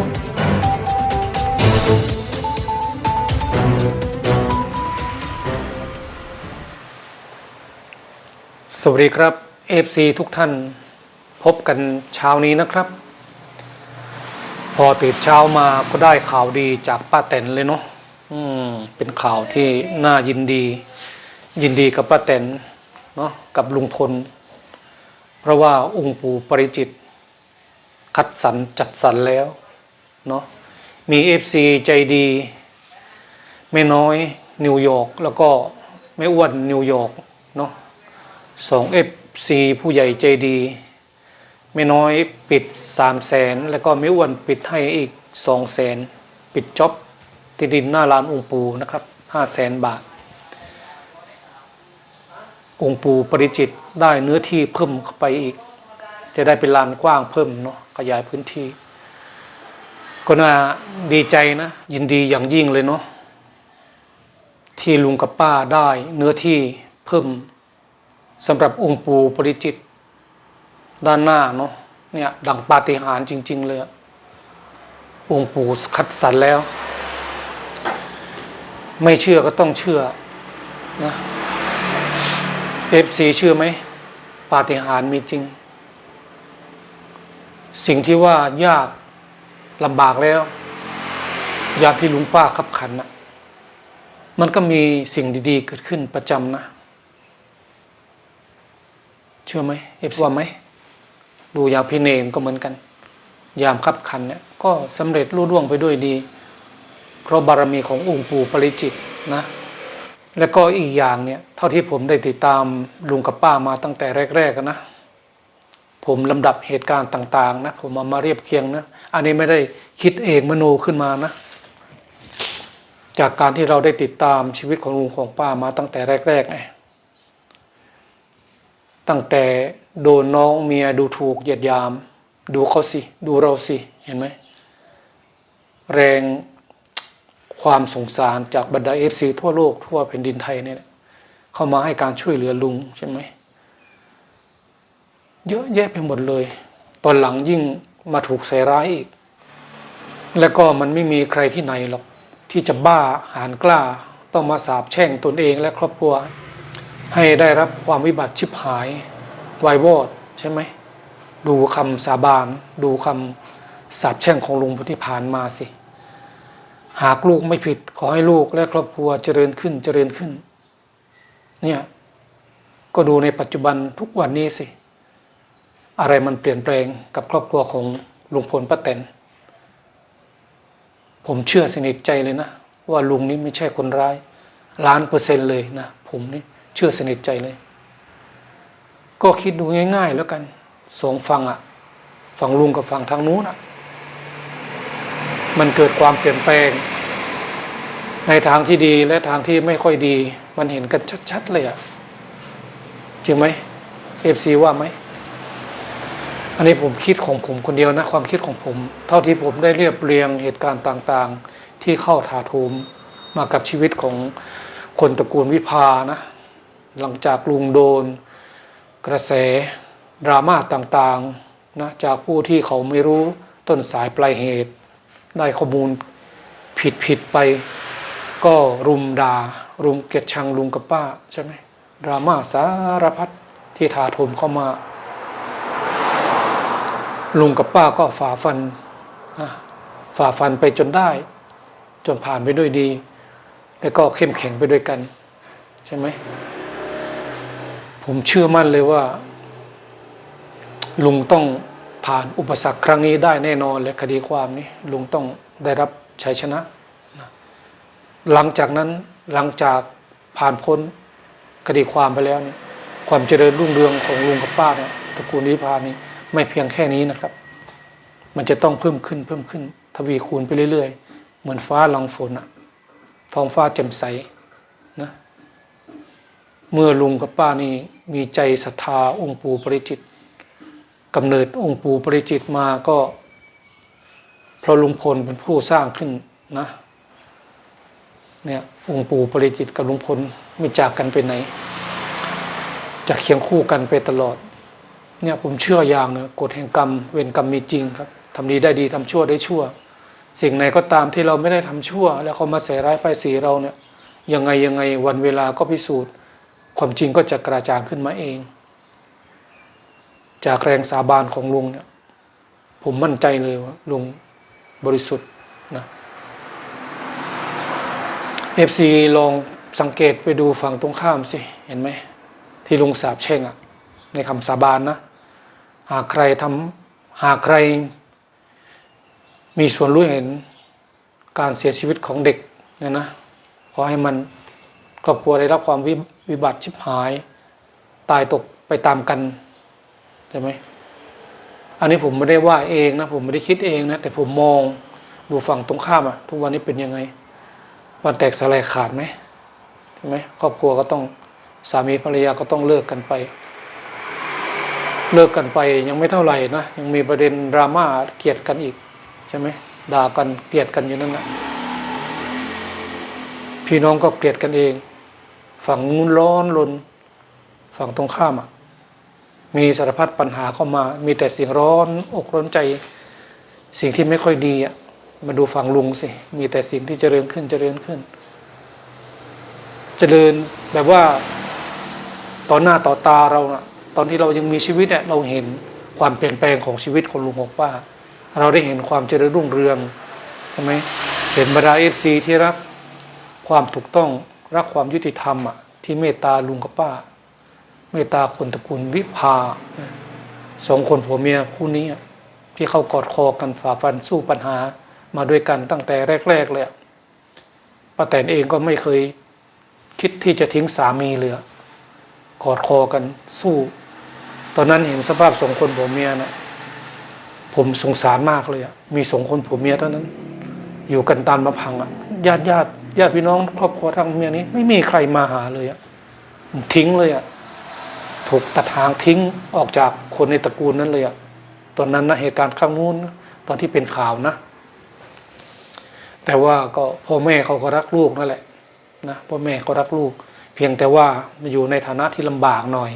สวัสดีครับ FC ทุกท่านพบกันเช้านี้นะครับ พอตื่นเช้ามาก็ได้ข่าวดีจากป้าแตนเลยเนาะอืมเป็นข่าวที่น่ายินดี ยินดีกับป้าแตนเนาะกับลุงพล เพราะว่าองค์ปู่ปริจิต คัดสรรจัดสรรแล้ว เนาะมี FC ใจดีแม่น้อยนิวยอร์กแล้วก็แม่อ้วนนิวยอร์กเนาะสองเอฟซีผู้ใหญ่ใจดีไม่น้อยปิดสามแสนแล้วก็ไม่อ้วนปิดให้อีกสองแสนปิดจ็อบที่ดินหน้าร้านองปูนะครับห้าแสนบาท องปูปริจิตได้เนื้อที่เพิ่มเข้าไปอีก จะได้เป็นลานกว้างเพิ่มเนาะขยายพื้นที่ ก็น่าดีใจนะ ยินดีอย่างยิ่งเลยเนาะที่ลุงกับป้าได้เนื้อที่เพิ่มสำหรับองค์ปู่ปริจิต ด้านหน้าเนาะเนี่ยดังปาฏิหาริย์จริง ๆ เลยอะองค์ปู่คัดสรรแล้ว ไม่เชื่อก็ต้องเชื่อนะเอฟซีเชื่อไหมปาฏิหาริย์มีจริง สิ่งที่ว่ายาก ลำบากแล้วยากที่ลุงป้าขับขันนะมันก็มีสิ่งดี ๆ เกิดขึ้นประจำนะ เชื่อไหมเอฟว่าไหม ดูอย่างพี่เนนก็เหมือนกัน ยามขับขันเนี่ย ก็สำเร็จรุ่ร่วงไปด้วยดีเพราะบารมีขององค์ปู่ปริจิตนะ แล้วก็อีกอย่างเนี่ย เท่าที่ผมได้ติดตามลุงกับป้ามาตั้งแต่แรกๆกันนะ ผมลำดับเหตุการณ์ต่าง ๆ นะ ผมเอามาเรียบเคียงนะ อันนี้ไม่ได้คิดเองมโนขึ้นมานะ จากการที่เราได้ติดตามชีวิตของลุงของป้ามาตั้งแต่แรกๆไงตั้งแต่โดนน้องเมียดูถูกเหยียดยาม ดูเขาสิ ดูเราสิ เห็นไหม แรงความสงสารจากบรรดาเอฟซีทั่วโลกทั่วแผ่นดินไทยเนี่ย เข้ามาให้การช่วยเหลือลุงใช่ไหม เยอะแยะไปหมดเลย ตอนหลังยิ่งมาถูกใส่ร้ายอีก แล้วก็มันไม่มีใครที่ไหนหรอก ที่จะบ้าหานกล้า ต้องมาสาบแช่งตนเองและครอบครัว ให้ได้รับความวิบัติชิบหายวายวอดใช่ไหม ดูคำสาบาน ดูคำสาบแช่งของลุงพุทธิพานมาสิ หากลูกไม่ผิดขอให้ลูกและครอบครัวเจริญขึ้นเจริญขึ้น เนี่ย ก็ดูในปัจจุบันทุกวันนี้สิ อะไรมันเปลี่ยนแปลงกับครอบครัวของลุงพลป้าแตนผมเชื่อสนิทใจเลยนะ ว่าลุงนี้ไม่ใช่คนร้าย ล้านเปอร์เซ็นต์เลยนะ ผมนี่เชื่อสนิทใจเลย ก็คิดดูง่าย ๆ แล้วกันสองฝั่งอะฝั่งลุงกับฝั่งทางนู้นอะมันเกิดความเปลี่ยนแปลง ในทางที่ดีและทางที่ไม่ค่อยดี มันเห็นกันชัด ๆ เลยอะจริงไหมเอฟซีว่าไหม อันนี้ผมคิดของผมคนเดียวนะความคิดของผม เท่าที่ผมได้เรียบเรียงเหตุการณ์ต่างๆ ที่เข้าถาโถมมากับชีวิตของคนตระกูลวิภานะ หลังจากลุงโดน กระแสดราม่าต่างๆนะจากผู้ที่เขาไม่รู้ต้นสายปลายเหตุ ได้ข้อมูลผิดๆไป ก็รุมดา่ารุมเกลียดชังลุงกับป้าใช่ไหมดราม่าสารพัดที่ถาโถมเข้ามา ลุงกับป้าก็ฝ่าฟันนะฝ่าฟันไปจนได้ จนผ่านไปด้วยดี แล้วก็เข้มแข็งไปด้วยกัน ใช่ไหม ผมเชื่อมั่นเลยว่า ลุงต้องผ่านอุปสรรคครั้งนี้ได้แน่นอนและคดีความนี้ ลุงต้องได้รับชัยชนะ หลังจากนั้นหลังจากผ่านพ้นคดีความไปแล้วนี่ความเจริญรุ่งเรืองของลุงกับป้าเนี่ยตระกูลนิพานี่ ไม่เพียงแค่นี้นะครับ มันจะต้องเพิ่มขึ้นเพิ่มขึ้น ทวีคูณไปเรื่อยๆ เหมือนฟ้าลังฝนอะท้องฟ้าแจ่มใสนะเมื่อลุงกับป้านี่มีใจศรัทธาองค์ปู่ปริจิตกำเนิดองค์ปู่ปริจิตมาก็เพราะลุงพลเป็นผู้สร้างขึ้นนะเนี่ยองค์ปู่ปริจิตกับลุงพลไม่จากกันไปไหน จะเคียงคู่กันไปตลอด เนี่ยผมเชื่ออย่างนะกฎแห่งกรรมเวรกรรมมีจริงครับทำดีได้ดีทำชั่วได้ชั่ว สิ่งไหนก็ตามที่เราไม่ได้ทำชั่ว แล้วเขามาใส่ร้ายไปสีเราเนี่ยยังไงยังไงวันเวลาก็พิสูจน์ ความจริงก็จะกระจ่างขึ้นมาเอง จากแรงสาบานของลุงเนี่ย ผมมั่นใจเลยว่าลุงบริสุทธิ์นะเอฟซีลองสังเกตไปดูฝั่งตรงข้ามสิ เห็นไหม ที่ลุงสาบแช่งอะในคำสาบานนะ หากใครทำหากใคร มีส่วนรู้เห็นการเสียชีวิตของเด็กเนี่ยนะขอให้มันครอบครัวได้รับความวิวิบัติชิบหาย ตายตกไปตามกันใช่ไหมอันนี้ผมไม่ได้ว่าเองนะผมไม่ได้คิดเองนะแต่ผมมองดูฝั่งตรงข้ามอะทุกวันนี้เป็นยังไงวันแตกสลายขาดไหมใช่ไหมครอบครัวก็ต้องสามีภรรยาก็ต้องเลิกกันไป เลิกกันไปยังไม่เท่าไหร่นะยังมีประเด็นดราม่าเกลียดกันอีกใช่ไหมด่ากันเกลียดกันอยู่นั่นนะพี่น้องก็เกลียดกันเอง ฝั่งนู้นร้อนรนฝั่งตรงข้ามอะมีสารพัดปัญหาเข้ามา มีแต่เสียงร้อนอกร้อนใจ สิ่งที่ไม่ค่อยดีอะมาดูฝั่งลุงสิ มีแต่สิ่งที่เจริญขึ้นเจริญขึ้น เจริญแบบว่า ต่อหน้าต่อตาเรานะ ตอนที่เรายังมีชีวิตเนี่ยเราเห็นความเปลี่ยนแปลงของชีวิตของลุงของป้าเราได้เห็นความเจริญรุ่งเรืองใช่ไหมเห็นบรรดาเอฟซีที่รักความถูกต้องรักความยุติธรรมอะที่เมตตาลุงกับป้า เมตตาคนตระกูลวิภาสองคนผัวเมียคู่นี้อะที่เข้ากอดคอกันฝ่าฟันสู้ปัญหามาด้วยกันตั้งแต่แรก ๆ เลยป้าแตนเองก็ไม่เคยคิดที่จะทิ้งสามีเลยอกอดคอกันสู้ ตอนนั้นเห็นสภาพสองคนผัวเมียนะผมสงสารมากเลยอะมีสองคนผัวเมียเท่านั้น อยู่กันตามลำพังอะญาติญาติญาติพี่น้องครอบครัวทางเมียนี้ ไม่มีใครมาหาเลยอะทิ้งเลยอะถูกตัดทางทิ้งออกจากคนในตระกูลนั้นเลยอะตอนนั้นนะเหตุการณ์ครั้งนู้นตอนที่เป็นข่าวนะ แต่ว่าก็พ่อแม่เขาก็รักลูกนั่นแหละนะพ่อแม่เขารักลูก เพียงแต่ว่ามาอยู่ในฐานะที่ลำบากหน่อย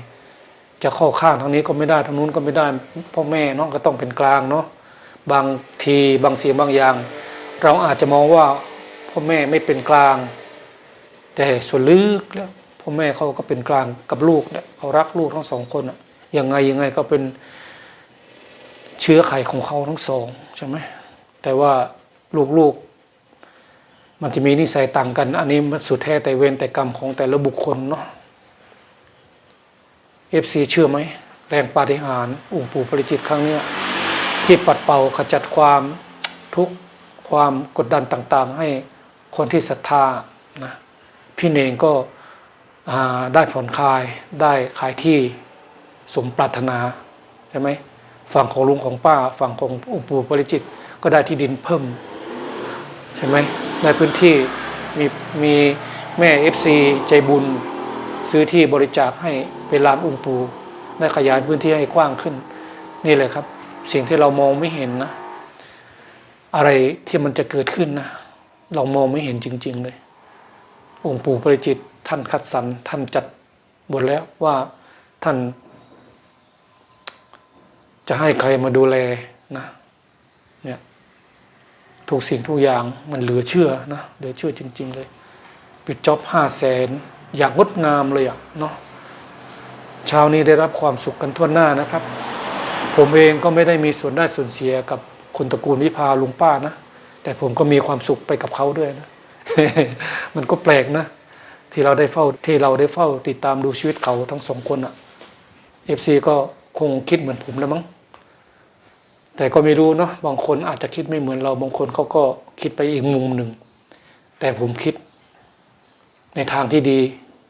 จะเข้าข้างทางนี้ก็ไม่ได้ทางนู้นก็ไม่ได้พ่อแม่เนาะก็ต้องเป็นกลางเนาะบางทีบางเสียงบางอย่าง เราอาจจะมองว่าพ่อแม่ไม่เป็นกลาง แต่ส่วนลึกแล้วพ่อแม่เขาก็เป็นกลางกับลูกเนี่ยเขารักลูกทั้งสองคนอะยังไงยังไงก็เป็นเชื้อไขของเขาทั้งสองใช่ไหมแต่ว่าลูกๆ มันจะมีนิสัยต่างกัน อันนี้มันสุดแท้แต่เวรแต่กรรมของแต่ละบุคคลเนาะ เอฟซีเชื่อไหม แรงปาฏิหาริย์องค์ปู่ปริจิตครั้งเนี้ยที่ปัดเป่าขจัดความทุกข์ความกดดันต่างๆ ให้คนที่ศรัทธานะพี่เนงก็ได้ผ่อนคลายได้ขายที่สมปรารถนาใช่ไหมฝั่งของลุงของป้าฝั่งขององค์ปู่ปริจิตก็ได้ที่ดินเพิ่มใช่ไหมในพื้นที่มีมีแม่เอฟซีใจบุญ ซื้อที่บริจาคให้เป็นลานองค์ปู่ได้ขยายพื้นที่ให้กว้างขึ้น นี่แหละครับ สิ่งที่เรามองไม่เห็นนะ อะไรที่มันจะเกิดขึ้นนะเรามองไม่เห็นจริง ๆ เลย องค์ปู่ปริจิตท่านคัดสรรท่านจัดหมดแล้วว่าท่าน จะให้ใครมาดูแลนะเนี่ยทุกสิ่งทุกอย่างมันเหลือเชื่อนะเหลือเชื่อจริง ๆ เลย ปิดจ็อบห้าแสน อย่างงดงามเลยอะเนาะเช้านี้ได้รับความสุขกันทั่วหน้านะครับ ผมเองก็ไม่ได้มีส่วนได้ส่วนเสียกับคนตระกูลวิภาลุงป้านะแต่ผมก็มีความสุขไปกับเขาด้วยนะ มันก็แปลกนะ ที่เราได้เฝ้าที่เราได้เฝ้าติดตามดูชีวิตเขาทั้งสองคนอะเอฟซีก็คงคิดเหมือนผมแล้วมั้งแต่ก็ไม่รู้เนาะบางคนอาจจะคิดไม่เหมือนเราบางคนเขาก็คิดไปอีกมุมหนึ่ง แต่ผมคิด ในทางที่ดี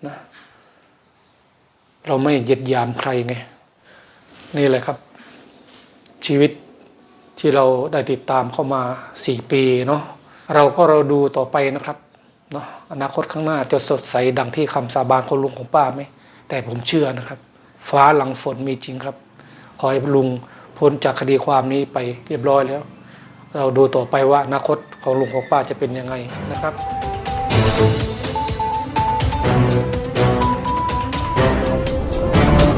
นะเราไม่เยียดยามใครไง นี่แหละครับ ชีวิตที่เราได้ติดตามเข้ามาสี่ปีเนาะเราก็เราดูต่อไปนะครับเนาะอนาคตข้างหน้าจะสดใสดังที่คำสาบานคนลุงของป้าไหมแต่ผมเชื่อนะครับ ฟ้าหลังฝนมีจริงครับขอให้ลุงพ้นจากคดีความนี้ไปเรียบร้อยแล้ว เราดูต่อไปว่าอนาคตของลุงของป้าจะเป็นยังไงนะครับ